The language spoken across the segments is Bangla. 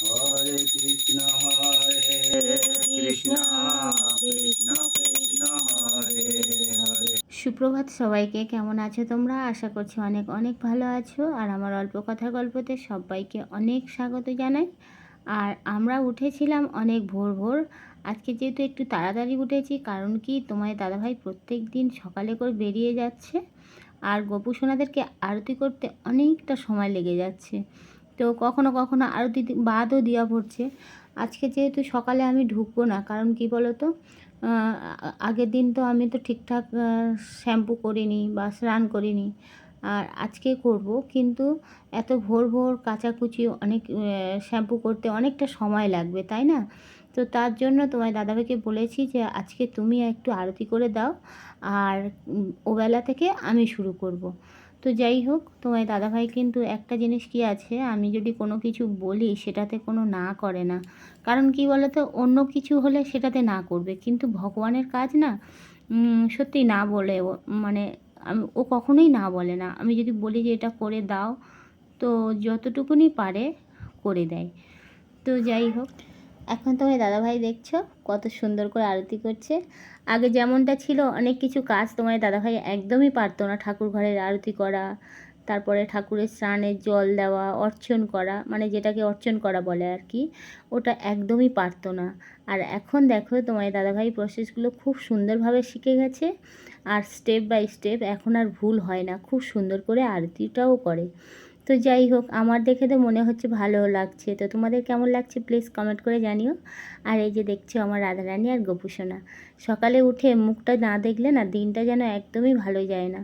হরে কৃষ্ণ হরে কৃষ্ণ কৃষ্ণ কৃষ্ণ সুপ্রভাত সবাইকে, কেমন আছো তোমরা? আশা করছি অনেক অনেক ভালো আছো। আর আমার অল্প কথা গল্পতে সবাইকে অনেক স্বাগত জানাই। আর আমরা উঠেছিলাম অনেক ভোর ভোর। আজকে যেহেতু একটু তাড়াতাড়ি উঠেছি, কারণ কি তোমার দাদাভাই প্রত্যেক দিন সকালে করে বেরিয়ে যাচ্ছে। আর গোপু সোনাদেরকে আরতি করতে অনেকটা সময় লেগে যাচ্ছে। তো কখনো কখনো আরতি বাদও দেওয়া পড়ছে। আজকে যেহেতু সকালে আমি ঢুকবো না, কারণ কি বলো তো আগের দিন তো আমি তো ঠিকঠাক শ্যাম্পু করিনি বা স্নান করিনি, আর আজকে করব। কিন্তু এত ভোর ভোর কাচাকুচি অনেক শ্যাম্পু করতে অনেকটা সময় লাগবে, তাই না? তো তার জন্য তোমার দাদাভাইকে বলেছি যে আজকে তুমি একটু আরতি করে দাও আর ওবেলা থেকে আমি শুরু করব। তো যাই হোক তোমার দাদাভাই কিন্তু একটা জিনিস কি আছে, আমি যদি কোনো কিছু বলি সেটাতে কোনো না করে না। কারণ কি বলো তো অন্য কিছু হলে সেটাতে না করবে। কিন্তু ভগবানের কাজ না সত্যি না বলে মানে ও কখনোই না বলে না। আমি যদি বলি যে এটা করে দাও, তো যতটুকুনি পারে করে দেয়। তো যাই হোক। এখন তোমার দাদাভাই দেখছ? কত সুন্দর করে আরতি করছে। আগে যেমনটা ছিল, অনেক কিছু কাজ তোমার দাদাভাই একদমই পারতো না ঠাকুর ঘরের আরতি করা, তারপরে ঠাকুরের স্নানের জল দেওয়া, অর্চন করা মানে যেটাকে অর্চন করা বলে আর কি, ওটা একদমই পারতো না। আর এখন দেখো, তোমার দাদাভাই প্রসেসগুলো খুব সুন্দরভাবে শিখে গেছে, আর স্টেপ বাই স্টেপ এখন আর ভুল হয় না, খুব সুন্দর করে আরতিটাও করে। তো যাই হোক, আমার দেখে তো মনে হচ্ছে ভালো লাগছে। তো তোমাদের কেমন লাগছে প্লিজ কমেন্ট করে জানিও। আর এই যে দেখছ আমার রাধারানী আর গোপুসোনা সকালে উঠে মুখটা না দেখলে না দিনটা যেন একদমই ভালো যায় না।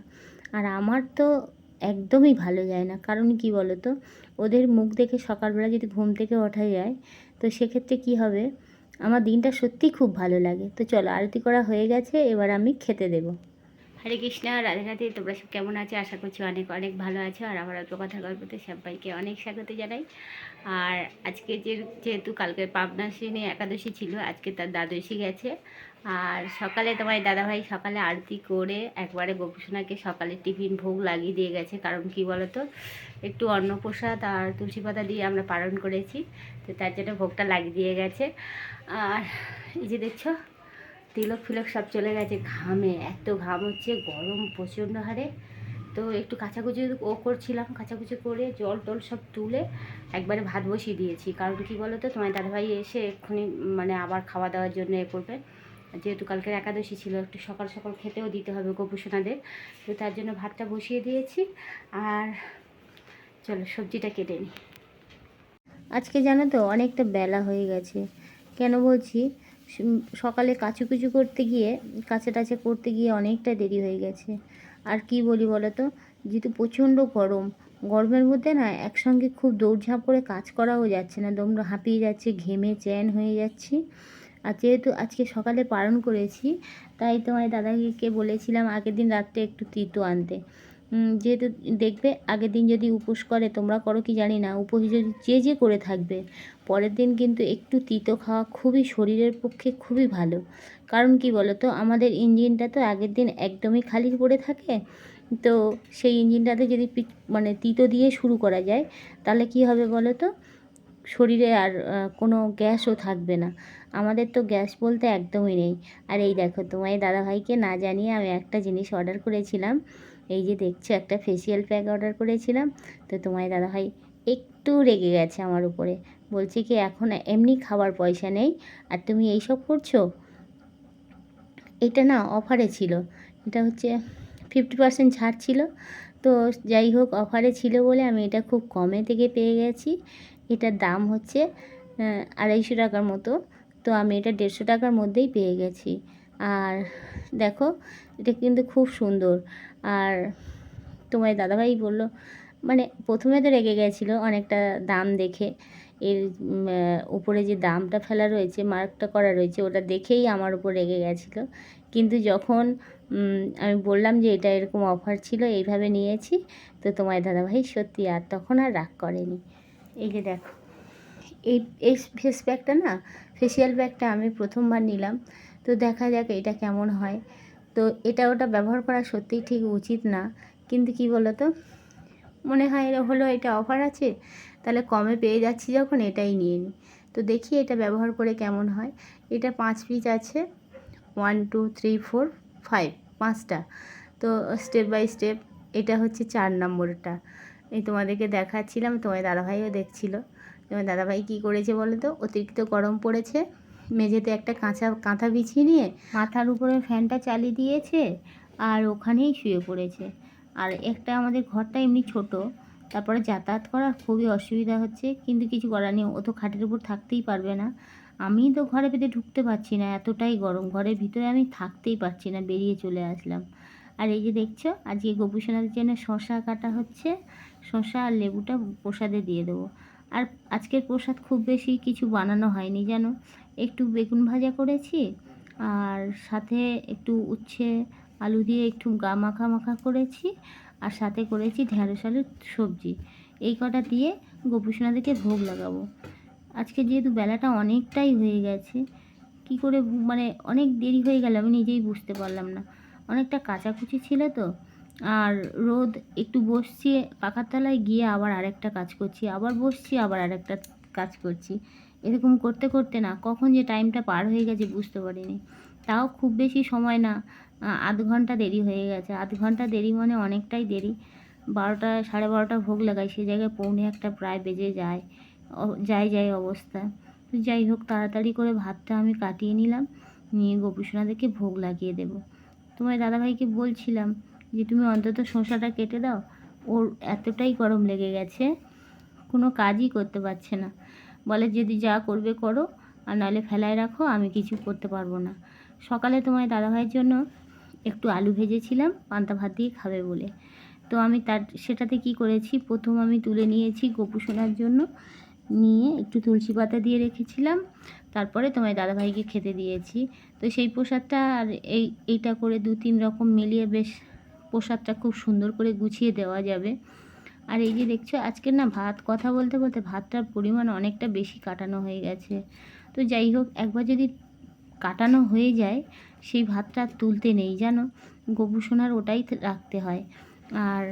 আর আমার তো একদমই ভালো যায় না। কারণ কি বলো তো ওদের মুখ দেখে সকালবেলা যদি ঘুম থেকে ওঠা যায়, তো সেক্ষেত্রে কি হবে? আমার দিনটা সত্যিই খুব ভালো লাগে। তো চলো আরতি করা হয়ে গেছে, এবার আমি খেতে দেবো। হরে কৃষ্ণ, রাধে রাধে। তোমরা সব কেমন আছো? আশা করছি অনেক অনেক ভালো আছো। আর আমার অল্প কথা গল্পতে সবাইকে অনেক স্বাগত জানাই। আর আজকে যে, যেহেতু কালকে পাবনাশিনী একাদশী ছিল, আজকে তার দ্বাদশী গেছে। আর সকালে তোমার দাদাভাই সকালে আরতি করে একবারে গোপুসোনাকে সকালে টিফিন ভোগ লাগিয়ে দিয়ে গেছে। কারণ কি বলতো? একটু অন্নপ্রসাদ আর তুলসী পাতা দিয়ে আমরা পালন করেছি। তো তার জন্য ভোগটা লাগিয়ে দিয়ে গেছে। আর এই যে দেখছ তিলক ফিলক সব চলে গেছে ঘামে, এত ঘাম হচ্ছে, গরম প্রচণ্ড হারে। তো একটু কাচাকুচি ও করছিলাম, কাচাকুচি করে জল টল সব তুলে একবারে ভাত বসিয়ে দিয়েছি। কারণ কি বলো তো তোমার দাদাভাই এসে এক্ষুনি মানে আবার খাওয়া দাওয়ার জন্য এ করবে। যেহেতু কালকের একাদশী ছিল, একটু সকাল সকাল খেতেও দিতে হবে গোপুসোনাদের। তো তার জন্য ভাতটা বসিয়ে দিয়েছি। আর চলো সবজিটা কেটে নিই। আজকে জানো তো, অনেকটা বেলা হয়ে গেছে। কেন বলছি? সকালে কাচুকুচু করতে গিয়ে, কাছে টাচে করতে গিয়ে অনেকটা দেরি হয়ে গেছে। আর কি বলি বলো তো যেহেতু প্রচণ্ড গরম, গরমের মধ্যে না একসঙ্গে খুব দৌড়ঝাঁপ করে কাজ করাও যাচ্ছে না। দম হাঁপিয়ে যাচ্ছে, ঘেমে চ্যান হয়ে যাচ্ছি। আর যেহেতু আজকে সকালে পালন করেছি, তাই তোমার দাদাকে বলেছিলাম আগের দিন রাত্রে একটু তিতো আনতে। যেহেতু দেখবে, আগের দিন যদি উপোস করে, তোমরা করো কি জানি না, উপোস যদি যে যে করে থাকবে, পরের দিন কিন্তু একটু তিতো খাওয়া খুবই শরীরের পক্ষে খুবই ভালো। কারণ কি বলো তো আমাদের ইঞ্জিনটা তো আগের দিন একদমই খালি পড়ে থাকে, তো সেই ইঞ্জিনটাতে যদি মানে তিতো দিয়ে শুরু করা যায়, তাহলে কি হবে বলো তো শরীরে আর কোনো গ্যাসও থাকবে না। আমাদের তো গ্যাস বলতে একদমই নেই। আর এই দেখো তোমার দাদাভাইকে না জানিয়ে আমি একটা জিনিস অর্ডার করেছিলাম। এই যে দেখছ, একটা ফেসিয়াল প্যাক অর্ডার করেছিলাম। তো তোমার দাদাভাই একটু রেগে গেছে আমার উপরে। বলছে কি, এখন এমনি খাবার পয়সা নেই। আর তুমি এইসব করছ? এটা না অফারে ছিল। এটা হচ্ছে ফিফটি পার্সেন্ট ছাড় ছিল। তো যাই হোক অফারে ছিল বলে আমি এটা খুব কমে থেকে পেয়ে গেছি। এটার দাম হচ্ছে আড়াইশো টাকার মতো। তো আমি এটা দেড়শো টাকার মধ্যেই পেয়ে গেছি। আর দেখো, এটা কিন্তু খুব সুন্দর। আর তোমার দাদাভাই বলল মানে প্রথমে তো রেগে গেছিল অনেকটা দাম দেখে। এর উপরে যে দামটা ফেলা রয়েছে, মার্কটা করা রয়েছে, ওটা দেখেই আমার উপর রেগে গেছিল। কিন্তু যখন আমি বললাম যে এটা এরকম অফার ছিল, এইভাবে নিয়েছি, তো তোমার দাদাভাই সত্যি আর তখন আর রাগ করেনি। এই যে দেখো, এই এই ফেস প্যাকটা না ফেসিয়াল প্যাকটা আমি প্রথমবার নিলাম। তো দেখা যাক এটা কেমন হয়। তো এটা ওটা ব্যবহার করা সত্যিই ঠিক উচিত না। কিন্তু কি বলো তো মনে হয় হলো এটা অফার আছে, তাহলে কমে পেয়ে যাচ্ছি যখন এটাই নিয়ে নিই তো দেখি এটা ব্যবহার করে কেমন হয়। এটা পাঁচ পিস আছে one two three four five পাঁচটা। তো স্টেপ বাই স্টেপ এটা হচ্ছে চার নম্বরটা। এই তোমাদেরকে দেখাচ্ছিলাম তোমার দাদাভাইও দেখছিল। তোমার দাদাভাই কী করেছে বলো তো অতিরিক্ত গরম পড়েছে। মেঝেতে একটা কাঁচা কাঁথা বিছিয়ে নিয়ে মাথার উপরে ফ্যানটা চালিয়ে দিয়েছে আর ওখানেই শুয়ে পড়েছে। আর একটা আমাদের ঘরটা এমনি ছোট, তারপরে যাতায়াত করার খুবই অসুবিধা হচ্ছে, কিন্তু কিছু করার নেই। ও তো খাটের উপর থাকতেই পারবে না। আমি তো ঘরে পেতে ঢুকতে পারছি না, এতটাই গরম। ঘরের ভিতরে আমি থাকতেই পারছি না, বেরিয়ে চলে আসলাম। আর এই যে দেখছ, আজকে গোপুসোনাদের জন্য শশা কাটা হচ্ছে। শশা আর লেবুটা প্রসাদে দিয়ে দেবো। আর আজকের প্রসাদ খুব বেশি কিছু বানানো হয়নি, জানো? একটু বেগুন ভাজা করেছি, আর সাথে একটু উচ্ছে আলু দিয়ে একটু গা মাখা মাখা করেছি, আর সাথে করেছি ঢ্যাঁড়স আলুর সবজি। এই কটা দিয়ে গোপুসোনাদেরকে ভোগ লাগাবো। আজকে যেহেতু বেলাটা অনেকটাই হয়ে গেছে, কি করে মানে অনেক দেরি হয়ে গেল, আমি নিজেই বুঝতে পারলাম না। অনেকটা কাচাকুচি ছিল তো, আর রোদ একটু বসছি, পাখার তলায় গিয়ে আবার আরেকটা কাজ করছি, আবার বসছি, আবার আরেকটা কাজ করছি। এরকম করতে করতে না কখন যে টাইমটা পার হয়ে গেছে বুঝতে পারিনি। তাও খুব বেশি সময় না আধ ঘণ্টা দেরি হয়ে গেছে। আধ ঘণ্টা দেরি মানে অনেকটাই দেরি। বারোটা, সাড়ে বারোটা ভোগ লাগাই, সে জায়গায় পৌনে একটা প্রায় বেজে যায়। যাই যাই অবস্থা। তো যাই হোক, তাড়াতাড়ি করে ভাতটা আমি কাটিয়ে নিলাম, নিয়ে গোপুসোনাদেরকে ভোগ লাগিয়ে দেবো। তোমার দাদাভাইকে বলছিলাম যে, তুমি অন্তত শসাটা কেটে দাও। ওর এতটাই গরম লেগে গেছে, কোনো কাজই করতে পারছে না। বলে, যদি যা করবে করো, আর নাহলে ফেলায় রাখো, আমি কিছু করতে পারব না। সকালে তোমার দাদাভাইয়ের জন্য একটু আলু ভেজেছিলাম, পান্তা ভাত দিয়ে খাবে বলে। তো আমি তার, সেটাতে কি করেছি? প্রথম আমি তুলে নিয়েছি গোপু সোনার জন্য, নিয়ে একটু তুলসী পাতা দিয়ে রেখেছিলাম, তারপরে তোমার দাদাভাইকে খেতে দিয়েছি। তো সেই প্রসাদটা আর এই, এইটা করে দু তিন রকম মিলিয়ে বেশ প্রসাদটা খুব সুন্দর করে গুছিয়ে দেওয়া যাবে। আর এই যে দেখছ, আজকে না ভাত, কথা বলতে বলতে ভাতটার পরিমাণ অনেকটা বেশি কাটানো হয়ে গেছে। তো যাই হোক, একবার যদি কাটানো হয়ে যায়, সেই ভাতটা তুলতে নেই, জানো? গবু সোনার ওটাই রাখতে হয়। আর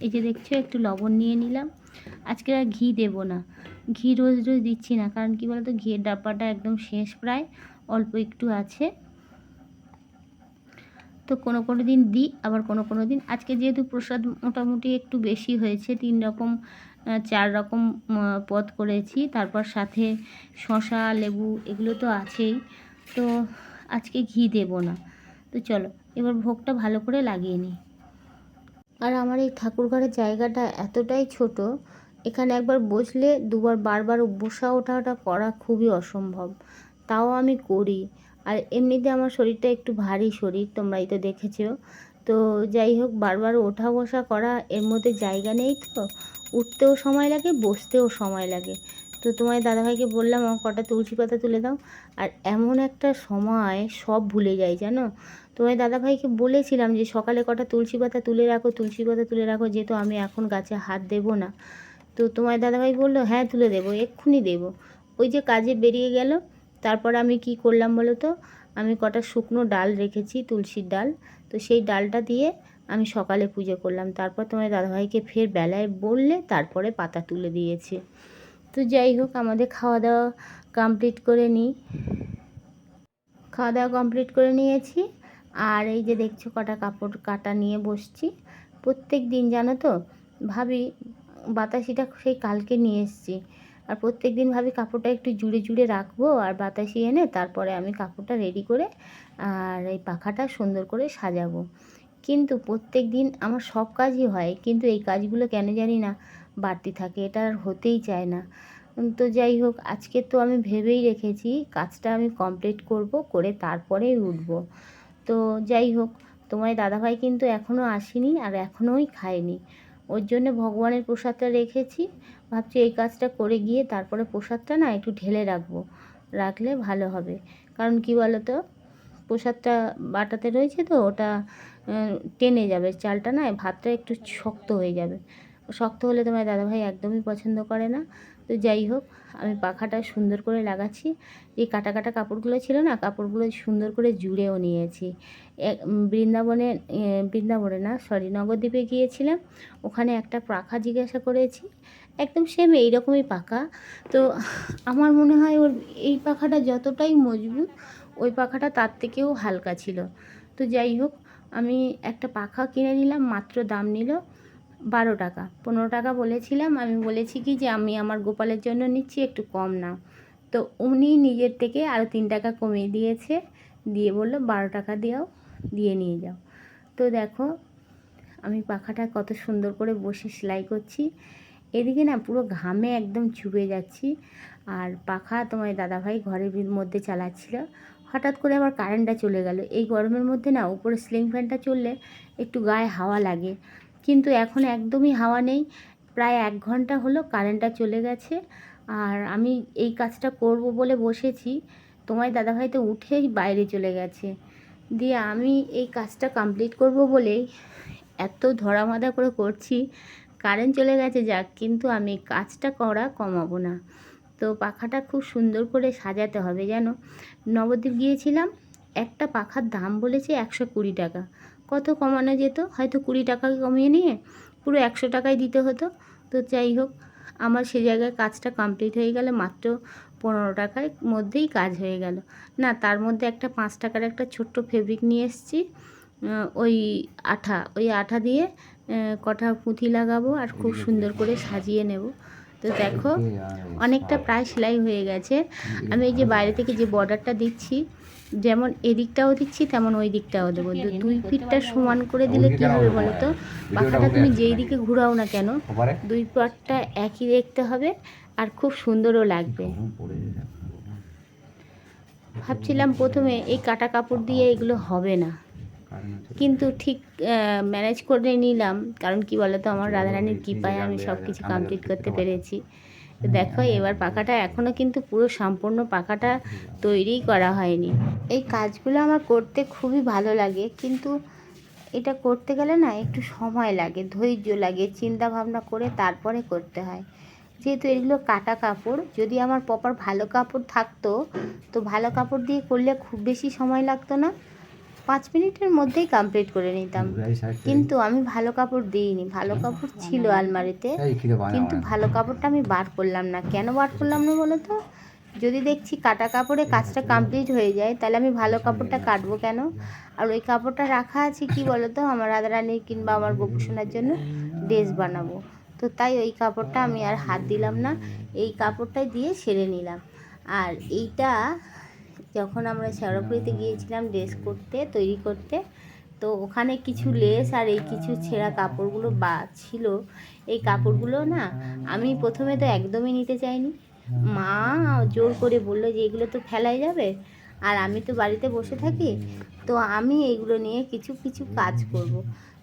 এই যে দেখছ, একটু লবণ নিয়ে নিলাম। আজকে আর ঘি দেব না। ঘি রোজ রোজ দিচ্ছি না, কারণ কি বলতো, ঘিয়ের ডাব্বাটা একদম শেষ প্রায়, অল্প একটু আছে। তো কোনো কোনো দিন দিই, আবার কোনো কোনো দিন। আজকে যেহেতু প্রসাদ মোটামুটি একটু বেশি হয়েছে, তিন রকম চার রকম পদ করেছি। তারপর সাথে শশা লেবু, এগুলো তো আছেই। তো আজকে ঘি দেব না। তো চলো, এবার ভোগটা ভালো করে লাগিয়ে নিই। আর আমার এই ঠাকুরঘরের জায়গাটা এতটাই ছোট, এখানে একবার বসলে দুবার, বারবার বসা ওঠা ওঠা করা খুবই অসম্ভব। তাও আমি করি। আর এমনিতে আমার শরীরটা একটু ভারী শরীর, তোমরাই তো দেখেছ। তো যাই হোক, বারবার ওঠা বসা করা, এর মধ্যে জায়গা নেই তো, উঠতেও সময় লাগে, বসতেও সময় লাগে। তো তোমার দাদাভাইকে বললাম আমার কটা তুলসী পাতা তুলে দাও। আর এমন একটা সময় সব ভুলে যাই, জানো? তোমার দাদাভাইকে বলেছিলাম যে, সকালে কটা তুলসী পাতা তুলে রাখো, তুলসী পাতা তুলে রাখো, যেহেতু আমি এখন গাছে হাত দেবো না। তো তোমার দাদাভাই বলল হ্যাঁ তুলে দেবো, এক্ষুনি দেবো। ওই যে কাজে বেরিয়ে গেল তারপর আমি কি করলাম বলো তো? আমি কটা শুকনো ডাল রেখেছি, তুলসীর ডাল। তো সেই ডালটা দিয়ে আমি সকালে পুজো করলাম। তারপর তোমার দাদাভাইকে ফের বেলায় বললে তারপরে পাতা তুলে দিয়েছে। তো যাই হোক, আমাদের খাওয়া দাওয়া কমপ্লিট করে নিই। খাওয়া দাওয়া কমপ্লিট করে নিয়েছি। আর এই যে দেখছ কটা কাপড় কাটা নিয়ে বসছি। প্রত্যেক দিন জানো তো, ভাবি বাতাসিটা সেই কালকে নিয়ে এসেছি। আর প্রত্যেক দিন ভাবি কাপড়টা একটু জুড়ে জুড়ে রাখব আর বাতাসি এনে তারপরে আমি কাপড়টা রেডি করে, আর এই পাখাটা সুন্দর করে সাজাবো। কিন্তু প্রত্যেক দিন আমার সব কাজই হয়, কিন্তু এই কাজগুলো কেন জানি না বাড়তি থাকে, এটা আর হতেই চায় না। তো যাই হোক, আজকে তো আমি ভেবেই রেখেছি কাজটা আমি কমপ্লিট করব, করে তারপরেই উঠবো। তো যাই হোক, তোমার দাদাভাই কিন্তু এখনও আসেনি আর এখনোই খায়নি। ওর জন্য ভগবানের প্রসাদটা রেখেছি ভাবছি এই কাজটা করে গিয়ে তারপরে প্রসাদটা না একটু ঢেলে রাখব। রাখলে ভালো হবে। কারণ কি বলো তো প্রসাদটা বাটাতে রয়েছে তো, ওটা টেনে যাবে। চালটা না, ভাতটা একটু শক্ত হয়ে যাবে। শক্ত হলে তোমার দাদাভাই একদমই পছন্দ করে না। তো যাই হোক, আমি পাখাটা সুন্দর করে লাগাচ্ছি। এই কাটা কাটা কাপড়গুলো ছিল না, কাপড়গুলো সুন্দর করে জুড়েও নিয়েছি। বৃন্দাবনে বৃন্দাবনে না, সরি, নবদ্বীপে গিয়েছিলাম। ওখানে একটা পাখা জিজ্ঞাসা করেছি একদম সেম এইরকমই পাখা। তো আমার মনে হয় ওর এই পাখাটা যতটাই মজবুত, ওই পাখাটা তার থেকেও হালকা ছিল। তো যাই হোক, আমি একটা পাখা কিনে নিলাম, মাত্র দাম নিল বারো টাকা। পনেরো টাকা বলেছিলাম, আমি বলেছি কি যে আমি আমার গোপালের জন্য নিচ্ছি, একটু কম নাও। তো উনি নিজের থেকে আরও তিন টাকা কমিয়ে দিয়েছে, দিয়ে বলল, বারো টাকা দিয়েও, দিয়ে নিয়ে যাও। তো দেখো, আমি পাখাটা কত সুন্দর করে বসে সেলাই করছি। এদিকে না পুরো ঘামে একদম চুবে যাচ্ছি। আর পাখা তোমার দাদাভাই ঘরের মধ্যে চালাচ্ছিল। হঠাৎ করে আবার কারেন্টটা চলে গেল। এই গরমের মধ্যে না উপরে সিলিং ফ্যানটা চললে একটু গায়ে হাওয়া লাগে। কিন্তু এখন একদমই হাওয়া নেই। প্রায় এক ঘণ্টা হলো কারেন্টটা চলে গেছে। আর আমি এই কাজটা করব বলে বসেছি। তোমার দাদাভাই তো উঠেই বাইরে চলে গেছে। দিয়ে আমি এই কাজটা কমপ্লিট করব বলেই এত ধরামাদা করে করছি। কারেন্ট চলে গেছে যাক, কিন্তু আমি কাজটা করা কমাবো না। তো পাখাটা খুব সুন্দর করে সাজাতে হবে যেন নবদ্বীপ গিয়েছিলাম, একটা পাখার দাম বলেছে একশো কুড়ি টাকা। কত কমানো যেত? হয়তো কুড়ি টাকা কমিয়ে নিয়ে পুরো একশো টাকায় দিতে হতো। তো যাই হোক, আমার সে জায়গায় কাজটা কমপ্লিট হয়ে গেলে, মাত্র পনেরো টাকার মধ্যেই কাজ হয়ে গেল। না, তার মধ্যে একটা পাঁচ টাকার একটা ছোট্ট ফেব্রিক নিয়ে এসেছি ওই আঠা ওই আঠা দিয়ে কটা পুঁথি লাগাবো আর খুব সুন্দর করে সাজিয়ে নেব। তো দেখো অনেকটা প্রায় সেলাই হয়ে গেছে। আমি এই যে বাইরে থেকে যে বর্ডারটা দিচ্ছি যেমন এদিকটাও দিচ্ছি তেমন ওই দিকটাও দেবো। দুই ফিটটা সমান করে দিলে কী হবে? বলো তো পাখাটা তুমি যেই দিকে ঘুরাও না কেন দুই পাটটা একই দেখতে হবে আর খুব সুন্দরও লাগবে। ভাবছিলাম প্রথমে এই কাটা কাপড় দিয়ে এগুলো হবে না। কিন্তু ঠিক ম্যানেজ করে নিলাম। কারণ কি বলতো আমার রাধারানীর কৃপায় আমি সব কিছু কমপ্লিট করতে পেরেছি। তো দেখো এবার পাখাটা এখনও কিন্তু পুরো সম্পূর্ণ পাখাটা তৈরিই করা হয়নি। এই কাজগুলো আমার করতে খুবই ভালো লাগে কিন্তু এটা করতে গেলে না একটু সময় লাগে ধৈর্য লাগে চিন্তা ভাবনা করে তারপরে করতে হয়। যেহেতু এগুলো কাটা কাপড় যদি আমার প্রপার ভালো কাপড় থাকতো তো ভালো কাপড় দিয়ে করলে খুব বেশি সময় লাগতো না। পাঁচ মিনিটের মধ্যেই কমপ্লিট করে নিতাম। কিন্তু আমি ভালো কাপড় দিইনি ভালো কাপড় ছিল আলমারিতে। কিন্তু ভালো কাপড়টা আমি বার করলাম না। কেন বার করলাম না বলো তো? যদি দেখছি কাটা কাপড়ে কাজটা কমপ্লিট হয়ে যায় তাহলে আমি ভালো কাপড়টা কাটবো কেন? আর ওই কাপড়টা রাখা আছে কি বলো তো? আমার রাধারানীর কিংবা আমার গোপুসোনার জন্য ড্রেস বানাবো। তো তাই ওই কাপড়টা আমি আর হাত দিলাম না। এই কাপড়টাই দিয়ে সেরে নিলাম। আর এইটা যখন আমরা শেওড়াপুরিতে গিয়েছিলাম ড্রেস করতে তৈরি করতে তো ওখানে কিছু লেস আর এই কিছু ছেঁড়া কাপড়গুলো বা ছিল। এই কাপড়গুলো না আমি প্রথমে তো একদমই নিতে চাইনি। মা জোর করে বলল যে এগুলো তো ফেলাই যাবে। আর আমি তো বাড়িতে বসে থাকি তো আমি এইগুলো নিয়ে কিছু কিছু কাজ করব।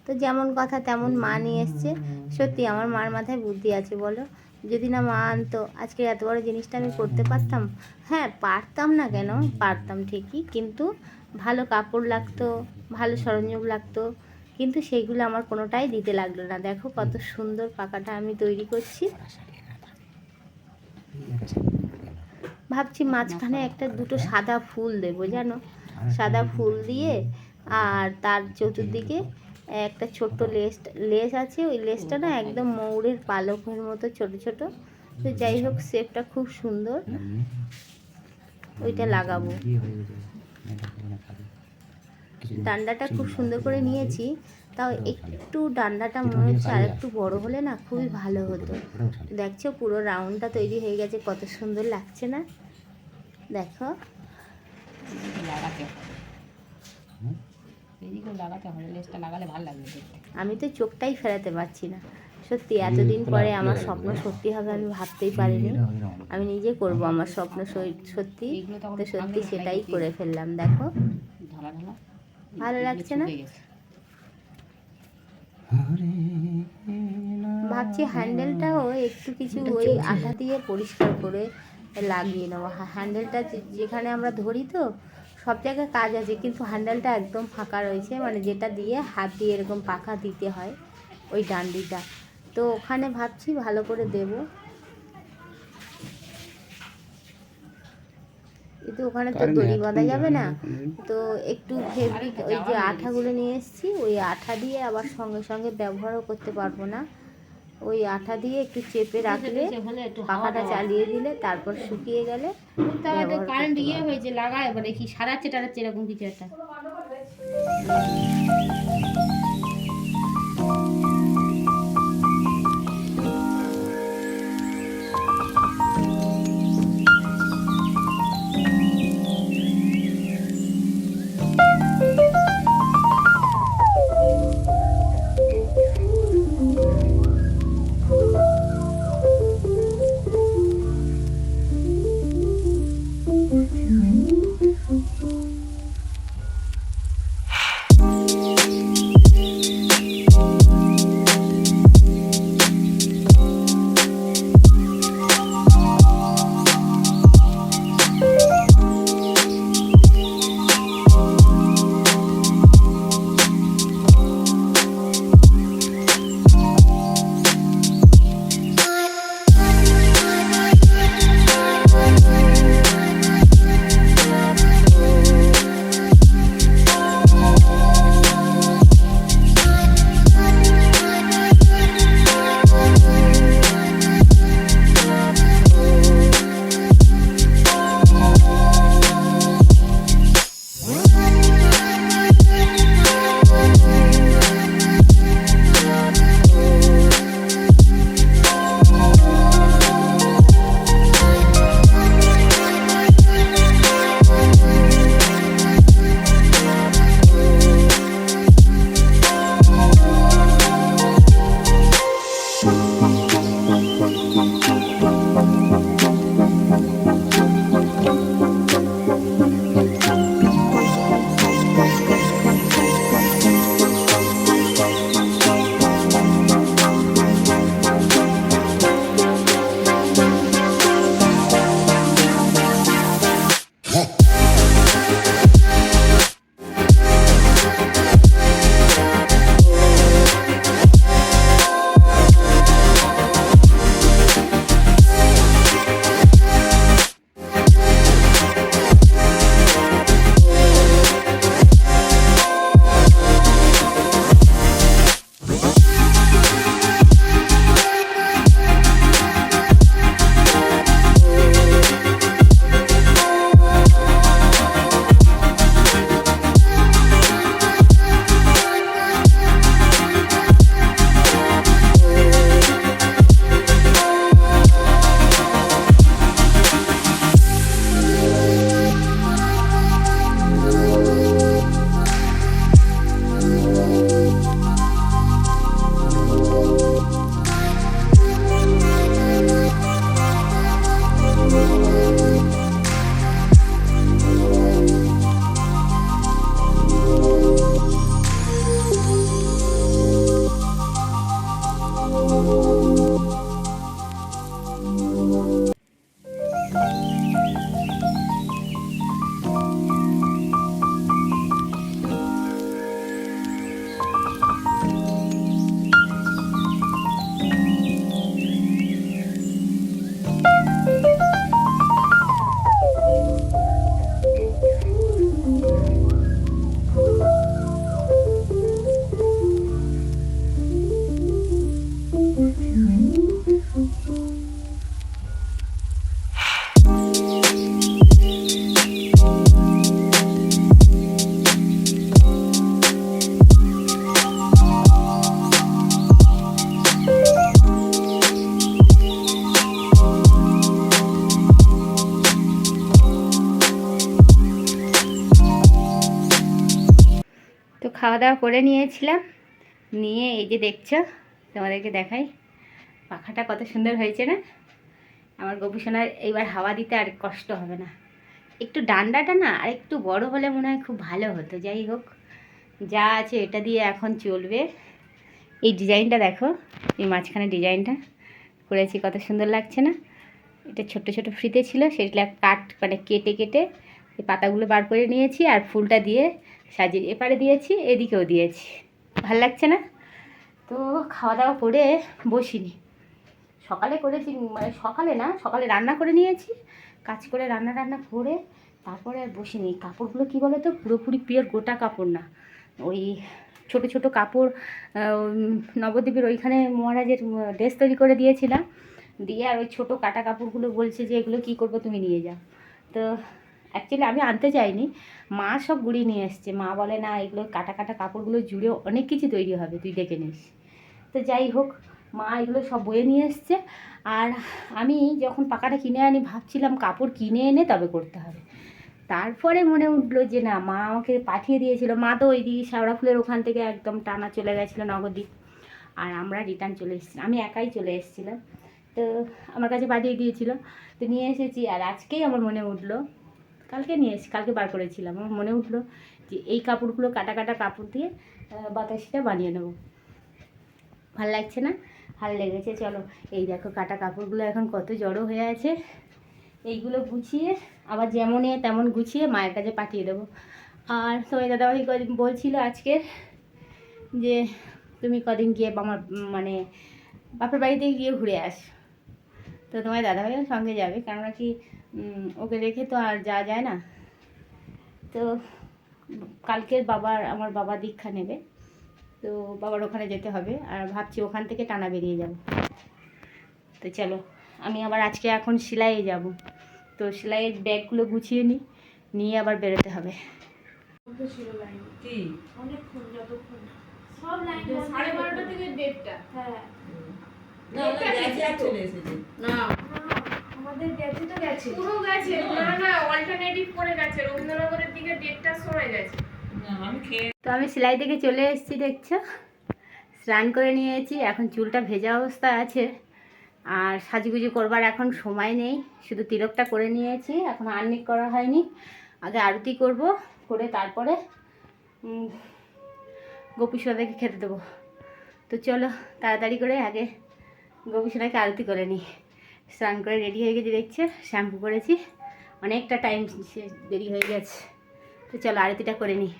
তো যেমন কথা তেমন মা নিয়ে এসছে। সত্যি আমার মার মাথায় বুদ্ধি আছে বলো। যদি না মা আনতো আজকে এত বড় জিনিসটা আমি করতে পারতাম? হ্যাঁ পারতাম না কেন? পারতাম ঠিকই, কিন্তু ভালো কাপড় লাগতো, ভালো সরঞ্জাম লাগতো, কিন্তু সেইগুলো আমার কোনোটাই দিতে লাগল না। দেখো কত সুন্দর পাকাটা আমি তৈরি করছি। ভাবছি মাঝখানে একটা দুটো সাদা ফুল দেবো, জানো? সাদা ফুল দিয়ে আর তার চতুর্দিকে একটা ছোট্ট লেস লেস আছে, ওই লেসটা না একদম ময়ূরের পালকের মতো ছোট ছোট। তো যাই হোক, শেপটা খুব সুন্দর। ওইটা লাগাবো। ডান্ডাটা খুব সুন্দর করে নিয়েছি। তাও একটু ডান্ডাটা মনে হচ্ছে আর একটু বড় হলে না খুবই ভালো হতো। দেখছ পুরো রাউন্ডটা তৈরি হয়ে গেছে, কত সুন্দর লাগছে না? দেখো। লাগাতে হবে এদিকেও লাগাতে হবে লেসটা লাগালে ভালো লাগবে দেখতে। আমি তো চোখটাই ফেরাতে পারছি না। সত্যি এতদিন পরে আমার স্বপ্ন সত্যি হবে আমি ভাবতেই পারিনি। আমি নিজে করব আমার স্বপ্ন সত্যি। তো সত্যি সেটাই করে ফেললাম দেখো। ভালো লাগছে না? ভাবছি হ্যান্ডেলটাও একটু কিছু ওই আঠা দিয়ে পরিষ্কার করে লাগিয়ে নেব। হ্যাঁ, হ্যান্ডেলটা যেখানে আমরা ধরি তো সব জায়গায় কাজ আছে কিন্তু হ্যান্ডেলটা একদম ফাঁকা রয়েছে মানে যেটা দিয়ে হাত দিয়ে এরকম পাখা দিতে হয় ওই ডান্ডিটা। তো ওখানে ভাবছি ভালো করে দেব। কিন্তু ওখানে তো দড়ি বাঁধা যাবে না। তো একটু ফেব্রিক ওই যে আঠাগুলো নিয়ে এসেছি ওই আঠা দিয়ে আবার সঙ্গে সঙ্গে ব্যবহারও করতে পারব না। ওই আঠা দিয়ে একটু চেপে রাখলে একটু পাখাটা চালিয়ে দিলে তারপর শুকিয়ে গেলে কারেন্ট ইয়ে হয়েছে লাগায় এবারে কি সারাচ্ছে টারাচ্ছে এরকম কিছু একটা। দাওয়া করে নিয়েছিলাম। নিয়ে এই যে দেখছ, তোমাদেরকে দেখাই। পাখাটা কত সুন্দর হয়েছে না? আমার গোপীসোনার এইবার হাওয়া দিতে আর কষ্ট হবে না। একটু ডান্ডাটা না আর একটু বড় হলে মনে হয় খুব ভালো হতো। যাই হোক, যা আছে এটা দিয়ে এখন চলবে। এই ডিজাইনটা দেখো, এই মাঝখানে ডিজাইনটা। করেছি কত সুন্দর লাগছে না? এটা ছোট ছোট ফ্রিতে ছিল সেগুলো কাট মানে কেটে কেটে পাতাগুলো বার করে নিয়েছি আর ফুলটা দিয়ে সাজিয়ে এপারে দিয়েছি, এদিকেও দিয়েছি। ভালো লাগছে না? তো খাওয়া দাওয়া করে বসিনি। সকালে করেছি মানে সকালে না, সকালে রান্না করে নিয়েছি। কাজ করে রান্না রান্না করে তারপরে আর বসিনি। কাপড়গুলো কী বলো তো পুরোপুরি পিওর গোটা কাপড় না। ওই ছোট ছোট কাপড় নবদ্বীপের ওইখানে মহারাজের ড্রেস তৈরি করে দিয়েছিলাম। দিয়ে আর ওই ছোটো কাটা কাপড়গুলো বলছে যে, এগুলো কী করব, তুমি নিয়ে যাও। তো অ্যাকচুয়ালি আমি আনতে চাইনি মা সব গুড়িয়ে নিয়ে এসছে। মা বলে, না, এগুলো কাটা কাটা কাপড়গুলো জুড়ে অনেক কিছু তৈরি হবে, তুই দেখে নিস। তো যাই হোক, মা এগুলো সব বয়ে নিয়ে এসছে। আর আমি যখন পাকাটা কিনে আনি, ভাবছিলাম কাপড় কিনে এনে তবে করতে হবে। তারপরে মনে উঠল যে, না, মা আমাকে পাঠিয়ে দিয়েছিল। মা তো ওই দিকে শ্যাওড়া ফুলের ওখান থেকে একদম টানা চলে গেছিল নগরদ্বীপ আর আমরা রিটার্ন চলে এসেছিলাম আমি একাই চলে এসেছিলাম। তো আমার কাছে পাঠিয়ে দিয়েছিল। তো নিয়ে এসেছি। আর আজকেই আমার মনে উঠল কালকে নিয়ে এসেছি, কালকে বার করেছিলাম। আমার মনে উঠল যে এই কাপড়গুলো কাটা কাটা কাপড় দিয়ে বাতাসিটা বানিয়ে নেব। ভালো লাগছে না? ভালো লেগেছে, চলো। এই দেখো কাটা কাপড়গুলো এখন কত জড়ো হয়ে আছে। এইগুলো গুছিয়ে, আবার যেমন এ তেমন গুছিয়ে মায়ের কাছে পাঠিয়ে দেবো। আর তোমার দাদাভাই বলছিল আজকে যে, তুমি কদিন গিয়ে আমার মানে বাপের বাড়িতে গিয়ে ঘুরে আস। তো তোমার দাদাভাইও সঙ্গে যাবে, কেননা কি ওকে রেখে তো আর যাওয়া যায় না। তো কালকের বাবার আমার বাবা দীক্ষা নেবে। তো বাবার ওখানে যেতে হবে। আর ভাবছি ওখান থেকে টানা বেরিয়ে যাব। তো চলো আমি আবার আজকে এখন সেলাইয়ে যাব। তো সেলাইয়ের ব্যাগগুলো গুছিয়ে নিই নিয়ে আবার বেরোতে হবে। কি? সাড়ে বারোটা থেকে দেড়টা। না। আমাদের গেছে তো গেছে। পুরো গেছে। না না অল্টারনেটিভ করে গেছে। রবীন্দ্রনগরের দিকে দেড়টার সময় গেছে। আমি তো আমি সেলাই থেকে চলে এসেছি দেখছ? স্নান করে নিয়েছি এখন চুলটা ভেজা অবস্থায় আছে। আর সাজুগুজু করবার এখন সময় নেই শুধু তিলকটা করে নিয়েছি এখন আর্নিক করা হয়নি। আগে আরতি করব করে তারপরে উম, গোপী সোনাকে খেতে দেবো। তো চলো তাড়াতাড়ি করে আগে গোপী সোনাকে আরতি করে নিই। স্নান করে রেডি হয়ে গেছি, দেখছে? শ্যাম্পু করেছি। অনেকটা টাইম দেরি হয়ে গেছে। তো চলো আরতিটা করে নিই।